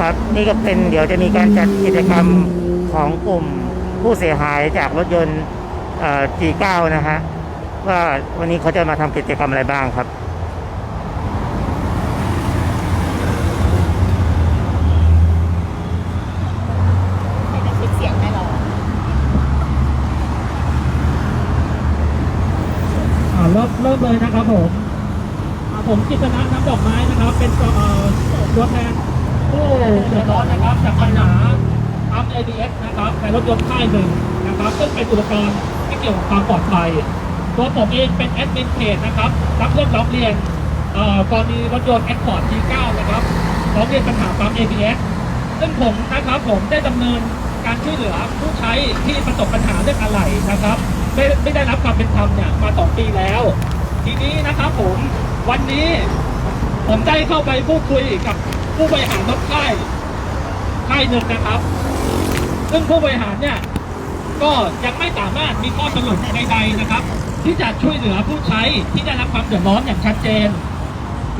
ครับนี่ก็เป็นเดี๋ยวจะมีการจัดกิจกรรมของกลุ่มผู้เสียหายจากรถยนต์ G9 นะฮะว่าวันนี้เขาจะมาทำกิจกรรมอะไรบ้างครับให้ได้คลิปเสียงให้เราอ่าเริ่มเริ่มเลยนะครับผมผมกิตนะน้ำดอกไม้นะครับ เป็นตัวแทน ผู้เดือดร้อนนะครับจากปัญหาอัพ ADS นะครับในรถยนต์ค่ายหนึ่งนะครับซึ่งเป็นอุปกรณ์ที่เกี่ยวกับความปลอดภัยตัวผมเองเป็นแอดมินเพจนะครับรับเรื่องร้องเรียนเอ่อกรณีรถยนต์ Accord G9 นะครับร้องเรียนปัญหาปั๊ม ABS ซึ่งผมนะครับผมได้ดำเนินการช่วยเหลือผู้ใช้ที่ประสบปัญหาเรื่องอะไหล่นะครับไม่ไม่ได้รับความเป็นธรรมเนี่ยมาสองปีแล้ว ทีนี้นะครับผมวันนี้ผมได้เข้าไปพูดคุยกับ ผู้บริหารรถค่ายค่ายหนึ่งนะครับ ซึ่งผู้บริหารเนี่ยก็ยังไม่สามารถมีข้อกำหนดใดๆนะครับ ที่จะช่วยเหลือผู้ใช้ที่ได้รับความเดือดร้อนอย่างชัดเจน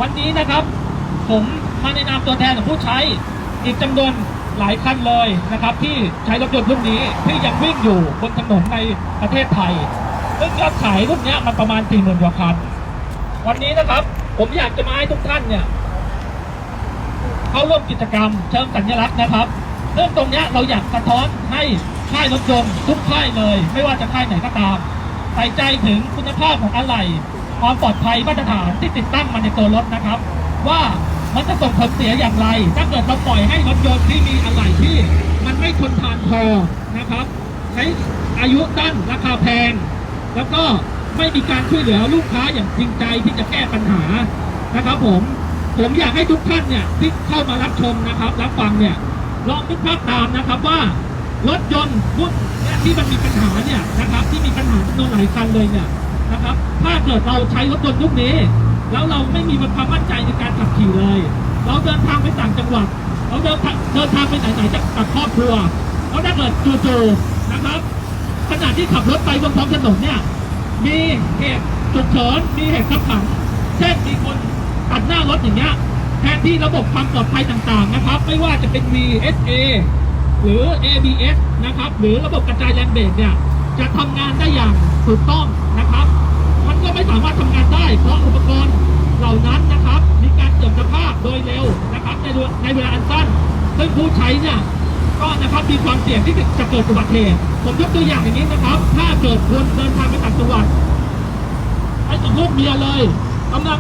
วันนี้นะครับ ผมมาในนามตัวแทนของผู้ใช้อีกจำนวนหลายคันเลยนะครับ ที่ใช้รถยนต์รุ่นนี้ที่ยังวิ่งอยู่บนถนนในประเทศไทยซึ่งยอดขายรุ่นนี้มันประมาณ4 0,000กว่าคัน วันนี้นะครับผมอยากจะมาให้ทุกท่านเนี่ย เข้าร่วมกิจกรรมเชิงสัญลักษณ์นะครับเรื่องตรงนี้เราอยากสะท้อนให้ค่ายรถยนต์ทุกค่ายเลย ไม่ว่าจะค่ายไหนก็ตามใส่ใจถึงคุณภาพของอะไหล่ความปลอดภัยมาตรฐานที่ติดตั้งมาในตัวรถนะครับ ว่ามันจะส่งผลเสียอย่างไร ถ้าเกิดเราปล่อยให้รถยนต์ที่มีอะไหล่ที่ มันไม่ทนทานพอนะครับ ใช้อายุสั้นราคาแพง แล้วก็ไม่มีการช่วยเหลือลูกค้าอย่างจริงใจที่จะแก้ปัญหานะครับผม ผมอยากให้ทุกท่านเนี่ยที่เข้ามารับชมนะครับ รับฟังเนี่ยลองนึกภาพตามนะครับว่ารถยนต์รุ่นเนี่ยที่มันมีปัญหาเนี่ยนะครับ ที่มีปัญหาจำนวนหลายคันเลยเนี่ยนะครับ ถ้าเกิดเราใช้รถยนต์ยุคนี้ แล้วเราไม่มีความมั่นใจในการขับขี่เลย เราเดินทางไปต่างจังหวัด เราเดินทางเดินทางไปไหนๆจะกับครอบครัวแล้วถ้าเกิดจู่ๆนะครับขณะที่ขับรถไปบนท้องถนนเนี่ยมีเหตุฉุกเฉินมีเหตุขับขันเช่นมีคน ตัดหน้ารถอย่างเงี้ยแทนที่ระบบความปลอดภัยต่างๆนะครับ ไม่ว่าจะเป็น VSA หรือ ABS นะครับ หรือระบบกระจายแรงเบรกเนี่ย จะทำงานได้อย่างถูกต้องนะครับ มันก็ไม่สามารถทำงานได้ เพราะอุปกรณ์เหล่านั้นนะครับ มีการเสื่อมสภาพโดยเร็วนะครับในเวลาในเวลาอันสั้นซึ่งผู้ใช้เนี่ยก็นะครับมีความเสี่ยงที่จะเกิดอุบัติเหตุผมยกตัวอย่างอย่างนี้นะครับ ถ้าเกิดคนเดินทางไปต่างจังหวัดไอ้กับลูกเมียเลยกำลัง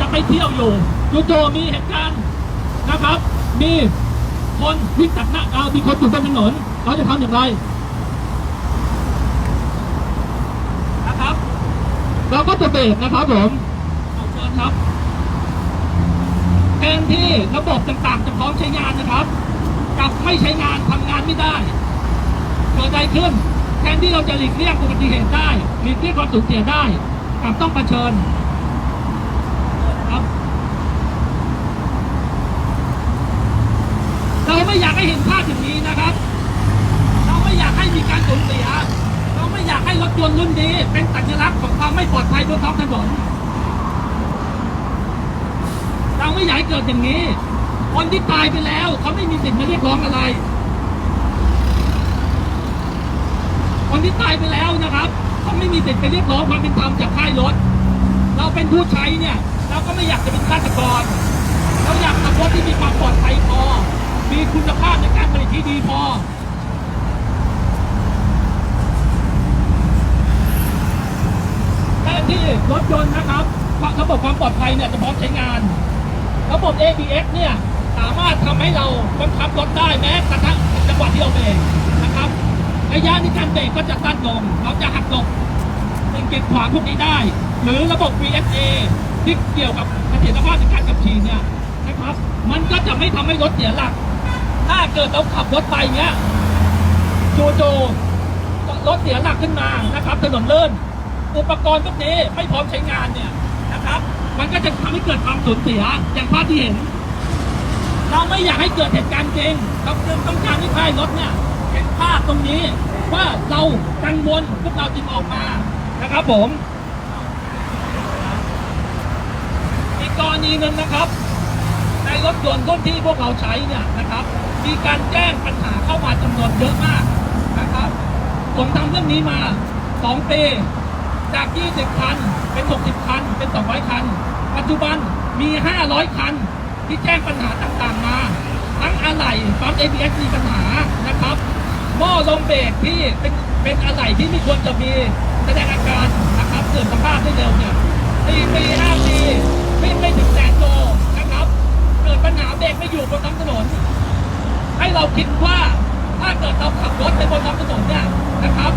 จะไปเที่ยวอยู่จู่ๆมีเหตุการณ์นะครับ มีคนวิ่งตัดหน้าเอามีคนอยู่บนถนนเขาจะทำอย่างไรนะครับ เราก็จะเบรกนะครับผมเอาเชิญครับแทนที่ระบบต่างๆ จะพร้อมใช้งานนะครับกลับไม่ใช้งานทำงานไม่ได้เกิดอะไรขึ้น แทนที่เราจะหลีกเลี่ยงอุบัติเหตุได้หลีกเลี่ยงความสูญเสียได้กลับต้องเผชิญครับ เรา ไม่อยากให้เห็นภาพอย่างนี้นะครับ เราไม่อยากให้มีการสูญเสีย เราไม่อยากให้รถยนต์รุ่นนี้ เป็นสัญลักษณ์ของความไม่ปลอดภัยบนท้องถนน เราไม่อยากให้เกิดอย่างนี้ คนที่ตายไปแล้ว เขาไม่มีสิทธิ์มาเรียกร้องอะไร คนที่ตายไปแล้วนะครับเขาไม่มีสิทธิ์ไปเรียกร้องความเป็นธรรมจากค่ายรถ เราเป็นผู้ใช้เนี่ย เราก็ไม่อยากจะเป็นฆาตกร เราอยากขับรถที่มีความปลอดภัยพอ มีคุณภาพในการผลิตที่ดีพอแทนที่รถยนต์นะครับระบบความปลอดภัยเนี่ยจะพร้อมใช้งาน ระบบ ABS เนี่ยสามารถทำให้เราบังคับรถได้แม้กระทั่งจังหวะที่เราเบรกนะครับระยะในการเบรกก็จะสั้นลง เราจะหักหลบเป็นเกียร์ขวางพวกนี้ได้ หรือระบบ VSA ที่เกี่ยวกับเสถียรภาพในการขับขี่เนี่ยนะครับ มันก็จะไม่ทำให้รถเสียหลัก ถ้าเกิดเราขับรถไปเนี้ยโจโจรถเสียหลักขึ้นมานะครับถนนเลื่อนอุปกรณ์พวกนี้ไม่พร้อมใช้งานเนี่ยนะครับ มันก็จะทำให้เกิดความสูญเสียอย่างภาพที่เห็น เราไม่อยากให้เกิดเหตุการณ์จริงเราต้องการให้ค่ายรถเนี่ยเห็นภาพตรงนี้ว่าเรากังวลพวกเราจึงออกมานะครับผมอีกกรณีหนึ่งนะครับ ในรถยนต์รุ่นที่พวกเราใช้เนี่ยนะครับ มีการแจ้งปัญหาเข้ามาจำนวนเยอะมากนะครับ ผมทำเรื่องนี้มา 2 ปี จาก 20 คัน เป็น 60 คัน เป็น 200 คัน ปัจจุบันมี 500 คัน ที่แจ้งปัญหาต่างๆมา ทั้งอะไหล่ปั๊ม ABS มีปัญหานะครับหม้อลมเบรกที่เป็นเป็นอะไหล่ที่ไม่ควรจะมีแสดงอาการนะครับเสื่อมสภาพได้เร็วเนี่ยสี่ปีห้าปีวิ่ไม่ถึงแสนโลนะครับ เกิดปัญหาเบรกไม่อยู่บนท้องถนน ให้เราคิดว่าถ้าเกิดเราขับรถไปบนท้องถนนเนี่ยนะครับ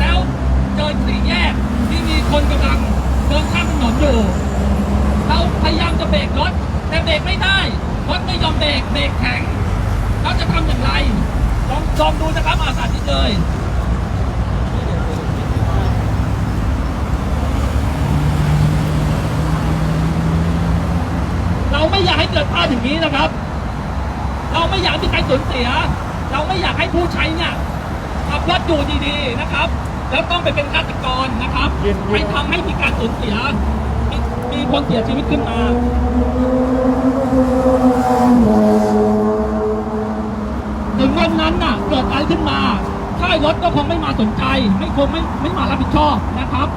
แล้วเจอสี่แยกที่มีคนกำลังเดินข้ามถนนอยู่เราพยายามจะเบรกรถ แต่เบรกไม่ได้รถไม่ยอมเบรกเบรกแข็งเราจะทำอย่างไรลองลองดูนะครับอาสาที่เลยเราไม่อยากให้เกิดภาพอย่างนี้นะครับ เราไม่อยากให้มีใครสูญเสีย เราไม่อยากให้ผู้ใช้เนี่ยขับรถอยู่ดีๆนะครับ แล้วต้องไปเป็นฆาตกรนะครับยืนยืนไม่ทำให้มีการสูญเสียมีมีคนเสียชีวิตขึ้นมาถึงวันนั้นน่ะเกิดอะไรขึ้นมาค่ายรถก็คงไม่มาสนใจ ไม่คงไม่ไม่มารับผิดชอบนะครับ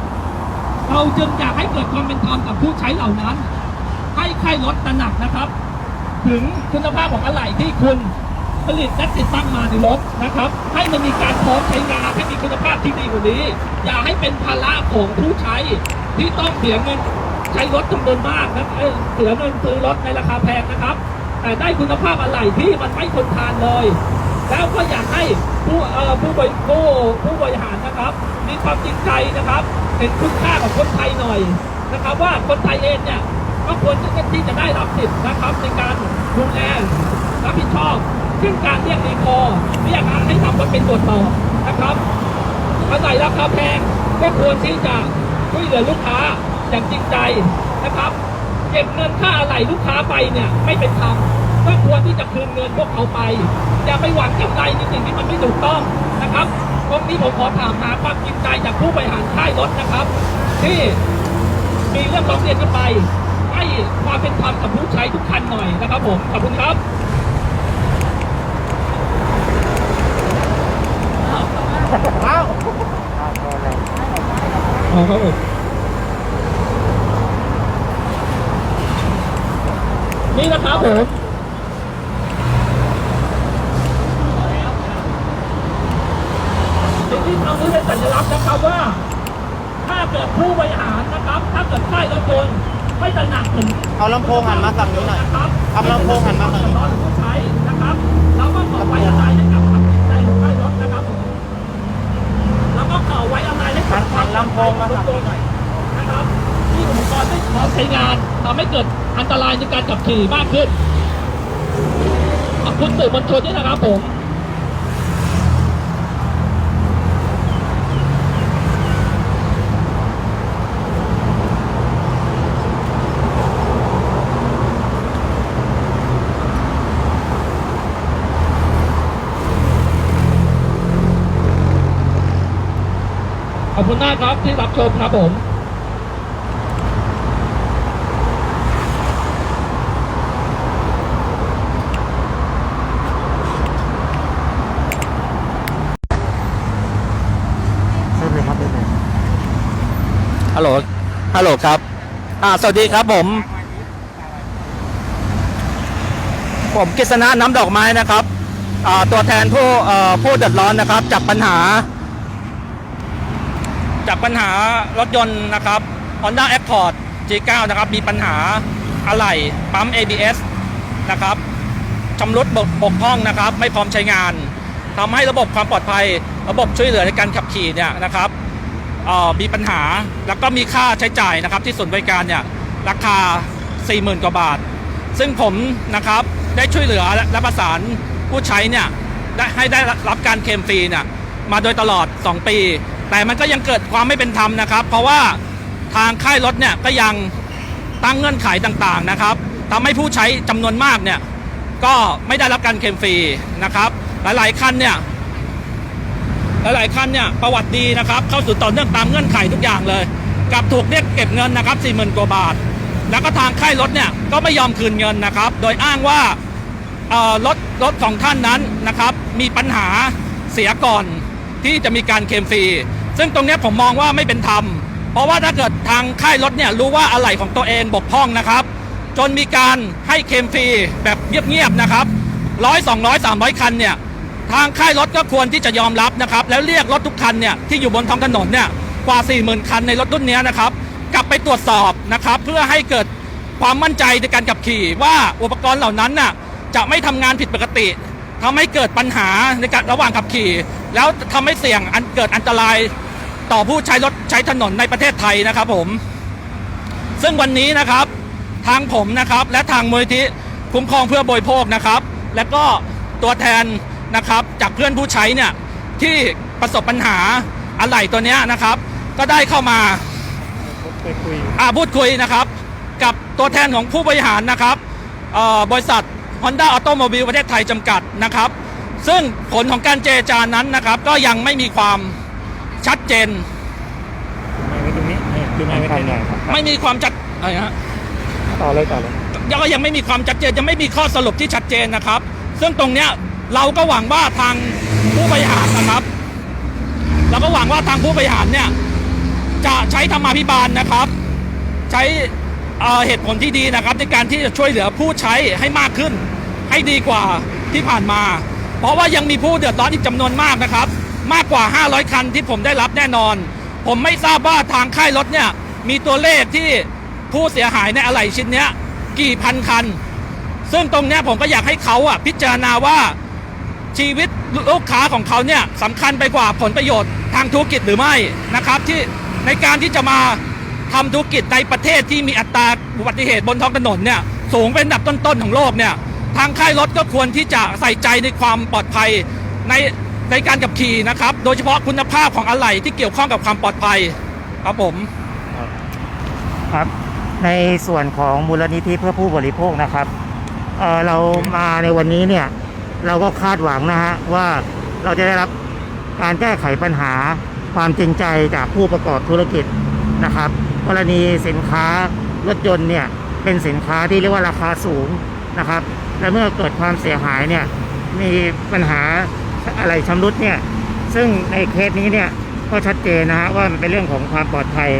เราจึงอยากให้เกิดความเป็นธรรมกับผู้ใช้เหล่านั้น ให้ค่ายรถตระหนักนะครับ ถึงคุณภาพของอะไหล่ที่คุณผลิตและติดตั้งมาในรถนะครับ ให้มันมีการพร้อมใช้งานให้มีคุณภาพที่ดีกว่านี้ อย่าให้เป็นภาระของผู้ใช้ที่ต้องเสียเงินใช้รถจำนวนมากนะเอ้ยเสียเงินซื้อรถในราคาแพงนะครับ แต่ได้คุณภาพอะไหล่ที่มันไม่ทนทานเลย แล้วก็อยากให้ผู้เอ่อผู้บริผู้ผู้บริหารนะครับ มีความจริงใจนะครับ เห็นคุณค่าของคนไทยหน่อยนะครับ ว่าคนไทยเองเนี่ย ก็ควรที่จะได้รับสิทธิ์นะครับในการดูแลรับผิดชอบซึ่งการเรียกรีคอเรียกให้ทำมาเป็นตรวจสอบนะครับอะไรราคาแพงก็ควรที่จะช่วยเหลือลูกค้าอย่างจริงใจนะครับ เก็บเงินค่าอะไรลูกค้าไปเนี่ยไม่เป็นธรรมก็ควรที่จะคืนเงินพวกเขาไป อย่าไปหวังกำไรในสิ่งที่มันไม่ถูกต้องนะครับตรงนี้ผมขอถามหาความจริงใจจากผู้บริหารค่ายรถนะครับ ที่มีเรื่องร้องเรียนกันไป ความเป็นธรรมกับผู้ใช้ทุกคันหน่อยนะครับผม ขอบคุณครับอ้าวโดนเลยอ๋อครับผมนี่นะครับผมสิ่งที่ทำนี้เป็นสัญลักษณ์นะครับว่า ถ้าเกิดผู้บริหารนะครับ ถ้าเกิดค่ายรถยนต์ ไม่ตระหนักถึงเอาลำโพงหันมาฝั่งนี้หน่อยนะครับเอาลำโพงหันมาฝั่งนี้ ร้อนผู้ใช้นะครับเราก็ขอไว้อะไรให้กับความจิตใจของค่ายรถนะครับผมแล้วก็ขอไว้อะไรให้กับความลำโพงมาฝั่งนี้หน่อยนะครับที่อุปกรณ์ไม่พร้อมใช้งานทำให้เกิดอันตรายในการขับขี่มากขึ้นขอบคุณสื่อมวลชนด้วยนะครับผม อบคุณมากครับที่รับชมครับผมเชิญเลยครับเชิญเลยฮัลโหล ฮัลโหลครับ อ่า สวัสดีครับผม ผมกฤษณะน้ำดอกไม้นะครับ อ่า ตัวแทนผู้ เอ่อ ผู้เดือดร้อนนะครับจากปัญหา จากปัญหารถยนต์นะครับ Honda Accord G9 นะครับ มีปัญหาอะไหล่ปั๊ม ABS นะครับชำรุดบกบกพร่องนะครับ ไม่พร้อมใช้งานทำให้ระบบความปลอดภัย ระบบช่วยเหลือในการขับขี่เนี่ยนะครับอ่อมีปัญหาแล้วก็มีค่าใช้จ่ายนะครับ ที่ศูนบริการเนี่ยราคา 40,000 กว่าบาท ซึ่งผมนะครับได้ช่วยเหลือและประสานผู้ใช้เนี่ยได้ให้ได้รับการเคลมฟรีเนี่ยมาโดยตลอด 2 ปี แต่มันก็ยังเกิดความไม่เป็นธรรมนะครับ เพราะว่าทางค่ายรถเนี่ยก็ยังตั้งเงื่อนไขต่างๆนะครับทำให้ผู้ใช้จำนวนมากเนี่ยก็ไม่ได้รับการเคลมฟรีนะครับ หลายๆคันเนี่ยหลายๆคันเนี่ยประวัติดีนะครับ เข้าสู่ต่อเนื่องตามเงื่อนไขทุกอย่างเลยกับถูกเรียกเก็บเงินนะครับ40,000กว่าบาท แล้วก็ทางค่ายรถเนี่ยก็ไม่ยอมคืนเงินนะครับ โดยอ้างว่ารถรถของท่านนั้นนะครับ มีปัญหาเสียก่อน ที่จะมีการเคลมฟรีซึ่งตรงนี้ผมมองว่าไม่เป็นธรรม เพราะว่าถ้าเกิดทางค่ายรถเนี่ยรู้ว่าอะไหล่ของตัวเองบกพร่องนะครับ จนมีการให้เคลมฟรีแบบเงียบๆนะครับร้อยสองร้อยสามร้อยคันเนี่ยทางค่ายรถก็ควรที่จะยอมรับนะครับ แล้วเรียกรถทุกคันเนี่ยที่อยู่บนท้องถนนเนี่ยกว่า 40,000 คันในรถรุ่นนี้นะครับ กลับไปตรวจสอบนะครับ เพื่อให้เกิดความมั่นใจในการขับขี่ ว่าอุปกรณ์เหล่านั้นน่ะจะไม่ทำงานผิดปกติ ทำให้เกิดปัญหาในการระหว่างขับขี่ แล้วทำให้เสี่ยงอันเกิดอันตรายต่อผู้ใช้รถใช้ถนนในประเทศไทยนะครับผม ซึ่งวันนี้นะครับทางผมนะครับ และทางมูลที่คุ้มครองเพื่อบริโภคนะครับ และก็ตัวแทนนะครับจากเพื่อนผู้ใช้เนี่ยที่ประสบปัญหาอะไหล่ตัวเนี้ยนะครับ ก็ได้เข้ามาไปคุยอ่าพูดคุยนะครับ กับตัวแทนของผู้บริหารนะครับเอ่อบริษัท Honda Automobile ประเทศไทยจำกัดนะครับ ซึ่งผลของการเจรจานั้นนะครับ ก็ยังไม่มีความชัดเจน ไม่ตรงนี้คือไม่ทันเนี่ยครับไม่มีความชัดอะไรฮะต่อเลยต่อเลยยังก็ยังไม่มีความชัดเจนยังไม่มีข้อสรุปที่ชัดเจนนะครับ ซึ่งตรงเนี้ยเราก็หวังว่าทางผู้บริหารนะครับ เราก็หวังว่าทางผู้บริหารเนี่ยจะใช้ธรรมาภิบาลนะครับ ใช้ เหตุผลที่ดีนะครับในการที่จะช่วยเหลือผู้ใช้ให้มากขึ้น ให้ดีกว่าที่ผ่านมา เพราะว่ายังมีผู้เดือดร้อนอีกจำนวนมากนะครับ มากกว่า 500 คันที่ผมได้รับแน่นอน ผมไม่ทราบว่าทางค่ายรถเนี่ยมีตัวเลขที่ผู้เสียหายในอะไหล่ชิ้นเนี้ยกี่พันคัน ซึ่งตรงเนี้ยผมก็อยากให้เขาอะพิจารณาว่าชีวิตลูกค้าของเขาเนี่ยสำคัญไปกว่าผลประโยชน์ทางธุรกิจหรือไม่นะครับที่ในการที่จะมา ทำธุรกิจในประเทศที่มีอัตราอุบัติเหตุบนท้องถนนเนี่ยสูงเป็นอันดับต้นๆของโลกเนี่ยทางค่ายรถก็ควรที่จะใส่ใจในความปลอดภัยในในการขับขี่นะครับ โดยเฉพาะคุณภาพของอะไหล่ที่เกี่ยวข้องกับความปลอดภัยครับผมครับในส่วนของมูลนิธิเพื่อผู้บริโภคนะครับเออเรามาในวันนี้เนี่ยเราก็คาดหวังนะฮะว่าเราจะได้รับการแก้ไขปัญหาความจริงใจจากผู้ประกอบธุรกิจนะครับ กรณีสินค้ารถยนต์เนี่ยเป็นสินค้าที่เรียกว่าราคาสูงนะครับ และเมื่อเกิดความเสียหายเนี่ยมีปัญหาอะไรชำรุดเนี่ยซึ่งในเคสนี้เนี่ยก็ชัดเจนนะฮะว่ามันเป็นเรื่องของความปลอดภัย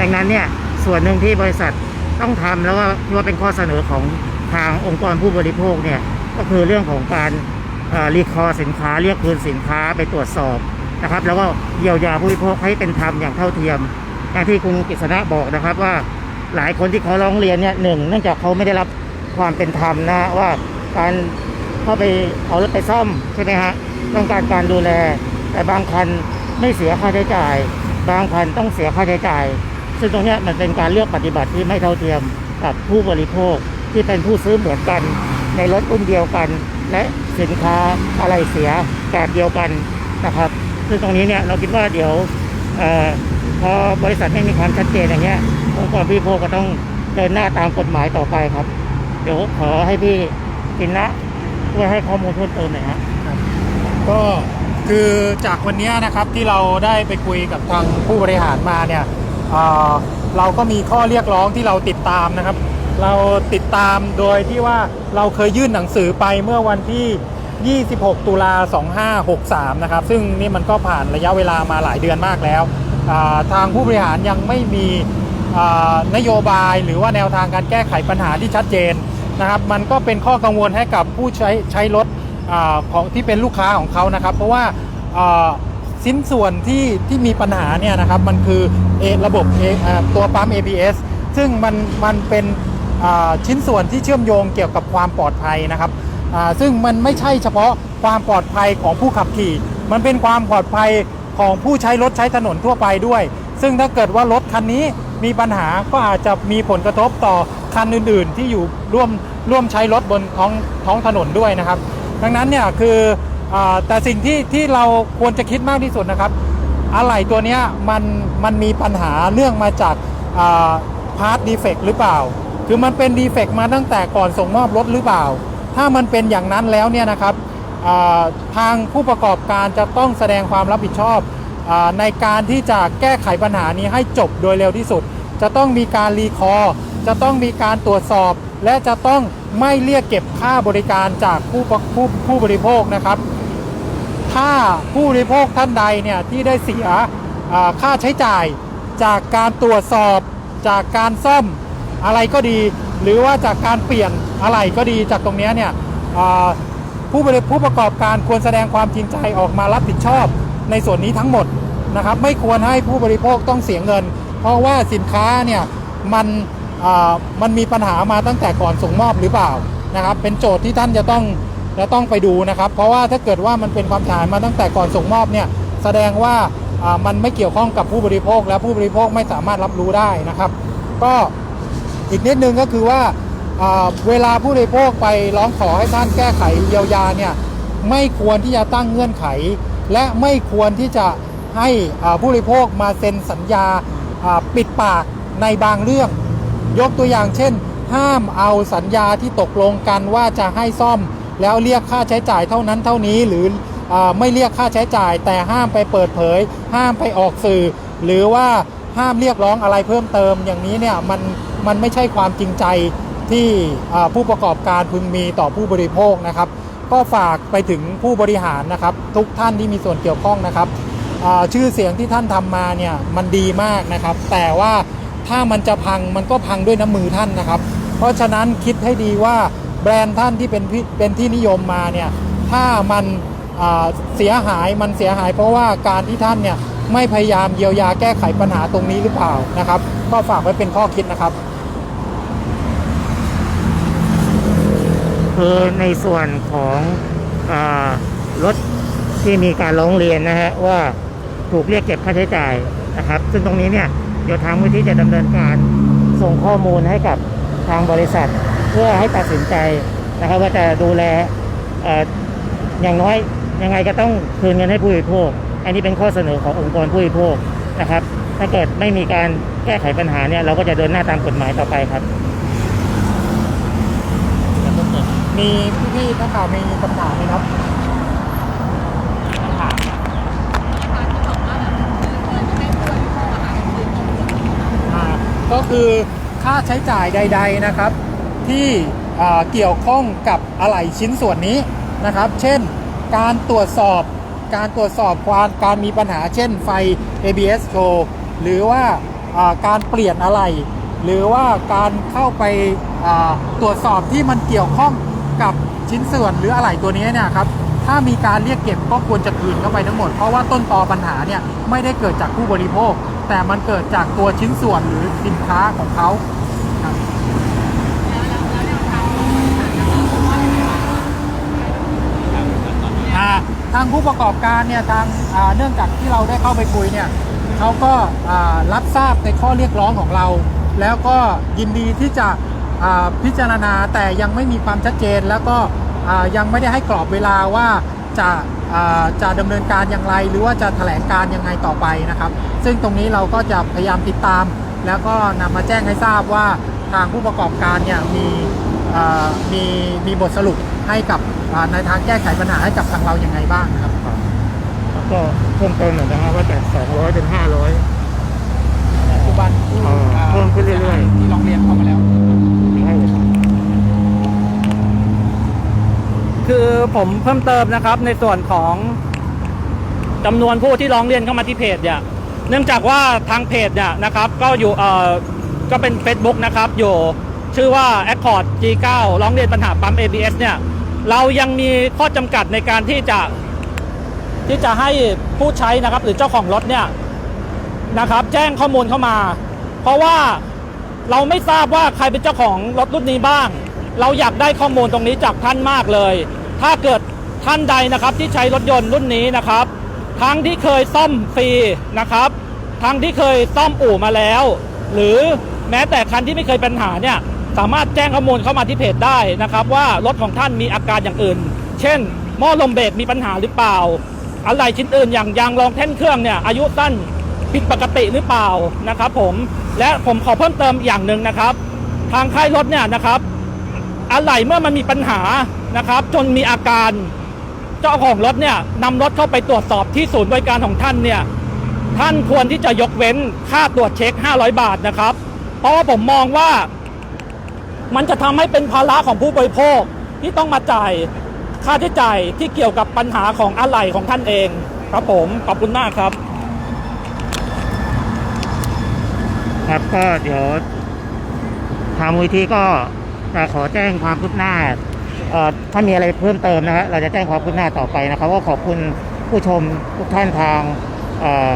ดังนั้นเนี่ยส่วนหนึ่งที่บริษัทต้องทำแล้วก็ที่ว่าเป็นข้อเสนอของทางองค์กรผู้บริโภคเนี่ยก็คือเรื่องของการรีคอร์สินค้าเรียกคืนสินค้าไปตรวจสอบนะครับ แล้วก็เยียวยาผู้บริโภคให้เป็นธรรมอย่างเท่าเทียม ที่คุณกฤษณะบอกนะครับว่าหลายคนที่เขาร้องเรียนเนี่ยหนึ่งเนื่องจากเขาไม่ได้รับความเป็นธรรมนะว่าการเข้าไปเอารถไปซ่อมใช่ไหมฮะต้องการการดูแล แต่บางคันไม่เสียค่าใช้จ่าย บางคันต้องเสียค่าใช้จ่าย ซึ่งตรงนี้มันเป็นการเลือกปฏิบัติที่ไม่เท่าเทียมกับผู้บริโภคที่เป็นผู้ซื้อเหมือนกัน ในรถรุ่นเดียวกัน และสินค้าอะไรเสียแบบเดียวกันนะครับ ซึ่งตรงนี้เนี่ยเราคิดว่าเดี๋ยว พอบริษัทไม่มีความชัดเจนอย่างเงี้ยองค์กรผู้บริโภคก็ต้องเดินหน้าตามกฎหมายต่อไปครับ เดี๋ยวขอให้พี่กินนะช่วยให้ข้อมูลเพิ่มเติมหน่อยฮะก็คือจากวันนี้นะครับที่เราได้ไปคุยกับทางผู้บริหารมาเนี่ยเเราก็มีข้อเรียกร้องที่เราติดตามนะครับ เราติดตามโดยที่ว่าเราเคยยื่นหนังสือไปเมื่อวันที่ 26 ตุลา 2563 นะครับ ซึ่งนี่มันก็ผ่านระยะเวลามาหลายเดือนมากแล้ว ทางผู้บริหารยังไม่มีนโยบายหรือว่าแนวทางการแก้ไขปัญหาที่ชัดเจนนะครับ มันก็เป็นข้อกังวลให้กับผู้ใช้ใช้รถอของที่เป็นลูกค้าของเขานะครับ เพราะว่าชิ้นส่วนที่ที่มีปัญหาเนี่ยนะครับมันคือเอระบบเอตัวปั๊ม ABS ซึ่งมันมันเป็นชิ้นส่วนที่เชื่อมโยงเกี่ยวกับความปลอดภัยนะครับซึ่งมันไม่ใช่เฉพาะความปลอดภัยของผู้ขับขี่ มันเป็นความปลอดภัย ของผู้ใช้รถใช้ถนนทั่วไปด้วย ซึ่งถ้าเกิดว่ารถคันนี้มีปัญหาก็อาจจะมีผลกระทบต่อคันอื่น ๆ ที่อยู่ร่วมร่วมใช้รถบนท้องท้องถนนด้วยนะครับ ดังนั้นเนี่ยคืออแต่สิ่งที่ที่เราควรจะคิดมากที่สุดนะครับอะไหล่ตัวเนี้ยมันมันมีปัญหาเรื่องมาจากพาร์ทดีเฟกหรือเปล่า คือมันเป็นดีเฟกมาตั้งแต่ก่อนส่งมอบรถหรือเปล่า ถ้ามันเป็นอย่างนั้นแล้วเนี่ยนะครับ ทางผู้ประกอบการจะต้องแสดงความรับผิดชอบอในการที่จะแก้ไขปัญหานี้ให้จบโดยเร็วที่สุด จะต้องมีการรีคอร์จะต้องมีการตรวจสอบ และจะต้องไม่เรียกเก็บค่าบริการจากผู้ผู้ผู้บริโภคนะครับ ถ้าผู้บริโภคท่านใดเนี่ยที่ได้เสียค่าใช้จ่ายจากการตรวจสอบจากการซ่อมอะไรก็ดี หรือว่าจากการเปลี่ยนอะไรก็ดีจากตรงนี้เนี่ย ผู้บริผู้ประกอบการควรแสดงความจริงใจออกมารับผิดชอบในส่วนนี้ทั้งหมดนะครับ ไม่ควรให้ผู้บริโภคต้องเสียเงิน เพราะว่าสินค้าเนี่ยมันมันมีปัญหามาตั้งแต่ก่อนส่งมอบหรือเปล่านะครับ เป็นโจทย์ที่ท่านจะต้องจะต้องไปดูนะครับ เพราะว่าถ้าเกิดว่ามันเป็นความถ่ายมาตั้งแต่ก่อนส่งมอบเนี่ยแสดงว่ามันไม่เกี่ยวข้องกับผู้บริโภค และผู้บริโภคไม่สามารถรับรู้ได้นะครับ ก็อีกนิดนึงก็คือว่า เวลาผู้บริโภคไปร้องขอให้ท่านแก้ไขเยียวยาเนี่ยไม่ควรที่จะตั้งเงื่อนไข และไม่ควรที่จะให้ผู้บริโภคมาเซ็นสัญญาปิดปากในบางเรื่อง ยกตัวอย่างเช่น ห้ามเอาสัญญาที่ตกลงกันว่าจะให้ซ่อม แล้วเรียกค่าใช้จ่ายเท่านั้นเท่านี้หรืออไม่เรียกค่าใช้จ่าย แต่ห้ามไปเปิดเผย ห้ามไปออกสื่อ หรือว่าห้ามเรียกร้องอะไรเพิ่มเติมอย่างนี้เนี่ยมันมันไม่ใช่ความจริงใจ ที่ผู้ประกอบการพึงมีต่อผู้บริโภคนะครับ ก็ฝากไปถึงผู้บริหารนะครับ ทุกท่านที่มีส่วนเกี่ยวข้องนะครับชื่อเสียงที่ท่านทำมาเนี่ยมันดีมากนะครับ แต่ว่าถ้ามันจะพังมันก็พังด้วยน้ำมือท่านนะครับ เพราะฉะนั้นคิดให้ดีว่าแบรนด์ท่านที่เป็นที่เป็นที่นิยมมาเนี่ยถ้ามันเสียหายมันเสียหาย เพราะว่าการที่ท่านเนี่ยไม่พยายามเยียวยาแก้ไขปัญหาตรงนี้หรือเปล่านะครับ ก็ฝากไว้เป็นข้อคิดนะครับ คือในส่วนของอรถที่มีการร้องเรียนนะฮะว่าถูกเรียกเก็บค่าใช้จ่ายนะครับ ซึ่งตรงนี้เนี่ยเดี๋ยวทางมูลที่จะดำเนินการส่งข้อมูลให้กับทางบริษัท เพื่อให้ตัดสินใจนะครับ ว่าจะดูแลเอ่ออย่างน้อยยังไงก็ต้องคืนเงินให้ผู้บริโภค อันนี้เป็นข้อเสนอขององค์กรผู้บริโภคนะครับ ถ้าเกิดไม่มีการแก้ไขปัญหาเนี่ยเราก็จะเดินหน้าตามกฎหมายต่อไปครับ มีพี่ๆนักข่าวมีคำถามไหมครับอ่าก็คือค่าใช้จ่ายใด ๆนะครับ ที่อ่าเกี่ยวข้องกับอะไหล่ชิ้นส่วนนี้นะครับ เช่นการตรวจสอบการตรวจสอบความการมีปัญหาเช่นไฟ ABS show หรือว่าอ่าการเปลี่ยนอะไหล่หรือว่าการเข้าไปอ่าตรวจสอบที่มันเกี่ยวข้อง กับชิ้นส่วนหรืออะไหล่ตัวนี้เนี่ยครับถ้ามีการเรียกเก็บก็ควรจะคืนเข้าไปทั้งหมด เพราะว่าต้นตอปัญหาเนี่ยไม่ได้เกิดจากผู้บริโภค แต่มันเกิดจากตัวชิ้นส่วนหรือสินค้าของเขาครับทางผู้ประกอบการเนี่ยทางาเนื่องจากที่เราได้เข้าไปคุยเนี่ยเขาก็ารับทราบในข้อเรียกร้องของเรา แล้วก็ยินดีที่จะ พิจารณาแต่ยังไม่มีความชัดเจน แล้วก็อ่ายังไม่ได้ให้กรอบเวลาว่าจะอ่าจะดำเนินการอย่างไร หรือว่าจะแถลงการยังไงต่อไปนะครับ ซึ่งตรงนี้เราก็จะพยายามติดตาม แล้วก็นำมาแจ้งให้ทราบว่าทางผู้ประกอบการเนี่ยมีอ่ามีมีบทสรุปให้กับอ่าในทางแก้ไขปัญหาให้กับทางเรายังไงบ้างนะครับแล้วก็เพิ่มเติมหน่อยนะครับว่าจาก 200 เป็น 500ปัจจุบันผู้เออเพิ่มขึ้นเรื่อยๆที่ร้องเรียนเข้ามาแล้ว ให้เลยครับ คือผมเพิ่มเติมนะครับในส่วนของจำนวนผู้ที่ร้องเรียนเข้ามาที่เพจเนี่ยเนื่องจากว่าทางเพจเนี่ยนะครับก็อยู่เอ่อก็เป็น Facebook นะครับอยู่ชื่อว่า Accord G9 ร้องเรียนปัญหาปั๊ม ABS เนี่ยเรายังมีข้อจำกัดในการที่จะที่จะให้ผู้ใช้นะครับหรือเจ้าของรถเนี่ยนะครับแจ้งข้อมูลเข้ามา เพราะว่าเราไม่ทราบว่าใครเป็นเจ้าของรถรุ่นนี้บ้าง เราอยากได้ข้อมูลตรงนี้จากท่านมากเลย ถ้าเกิดท่านใดนะครับที่ใช้รถยนต์รุ่นนี้นะครับ ทั้งที่เคยซ่อมฟรีนะครับ ทั้งที่เคยซ่อมอู่มาแล้ว หรือแม้แต่คันที่ไม่เคยปัญหาเนี่ยสามารถแจ้งข้อมูลเข้ามาที่เพจได้นะครับ ว่ารถของท่านมีอาการอย่างอื่น เช่น หม้อลมเบรกมีปัญหาหรือเปล่า อะไรชิ้นอื่นอย่างยางรองแท่นเครื่องเนี่ยอายุสั้นผิดปกติหรือเปล่านะครับ ผมและผมขอเพิ่มเติมอย่างหนึ่งนะครับ ทางค่ายรถเนี่ยนะครับ อะไรเมื่อมันมีปัญหานะครับ จนมีอาการเจ้าของรถเนี่ยนำรถเข้าไปตรวจสอบที่ศูนย์บริการของท่านเนี่ยท่านควรที่จะยกเว้นค่าตรวจเช็ค 500 บาทนะครับ เพราะว่าผมมองว่า มันจะทำให้เป็นภาระของผู้บริโภคที่ต้องมาจ่ายค่าใช้จ่ายที่เกี่ยวกับปัญหาของอะไหล่ของท่านเอง ครับผมขอบคุณมากครับครับก็เดี๋ยวทางมูลที่ก็ ขอแจ้งความคืบหน้าเอ่อถ้ามีอะไรเพิ่มเติมนะฮะเราจะแจ้งความคืบหน้าต่อไปนะครับก็ขอบคุณผู้ชมทุกท่านทางเอ่อ